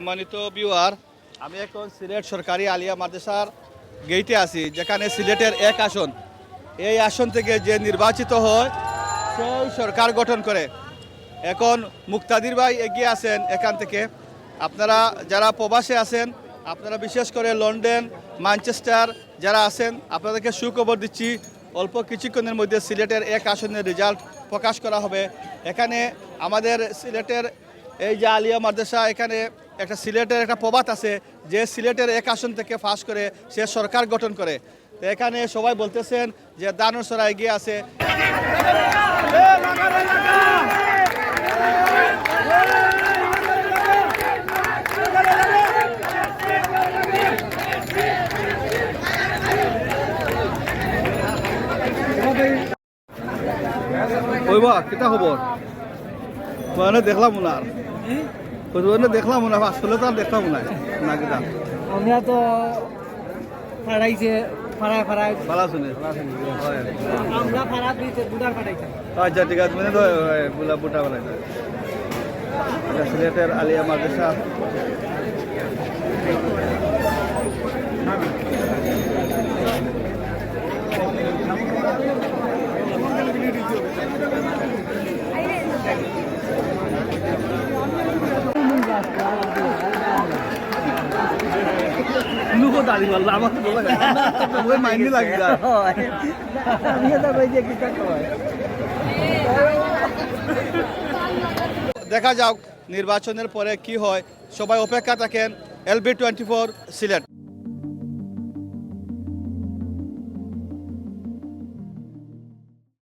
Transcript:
সম্মানিত বিওয়ার আমি এখন সিলেট সরকারি আলিয়া মাদ্রাসার গেইটে আছি, যেখানে সিলেটের এক আসন। এই আসন থেকে যে নির্বাচিত হয়, সেই সরকার গঠন করে। এখন মুক্তাদির ভাই এগিয়ে আছেন এখান থেকে। আপনারা যারা প্রবাসে আছেন, আপনারা বিশেষ করে লন্ডন, ম্যানচেস্টার যারা আছেন, আপনাদেরকে সুখবর দিচ্ছি, অল্প কিছুক্ষণের মধ্যে সিলেটের এক আসনের রেজাল্ট প্রকাশ করা হবে। এখানে আমাদের সিলেটের এই যে আলিয়া মাদ্রাসা, এখানে একটা সিলেটের একটা প্রবাদ আছে, যে সিলেটের এক আসন থেকে ফাঁস করে সে সরকার গঠন করে। তো এখানে সবাই বলতেছেন যে দানসরা এগিয়ে আছে। কইবা কিতা খবর মানে দেখলাম না মানে দেখলাম না আসলে তো আর দেখলাম না নাকি দাম আমরা তো পাড়াইছে পাড়ায় পাড়ায় ভালো শুনে আমরা পাড়া দিয়েছে বুদার ফাড়াইছে আচ্ছা ঠিক আছে মানে তো বুলা বুটা বানাই এটা সিলেটের আলিয়া মাদ্রাসা নুকো দাঁড়ি মারলো আমার তো ওই মাইন্ডে দেখা যাক নির্বাচনের পরে কি হয়। সবাই অপেক্ষা থাকেন এলবি টোয়েন্টি ফোর সিলেট।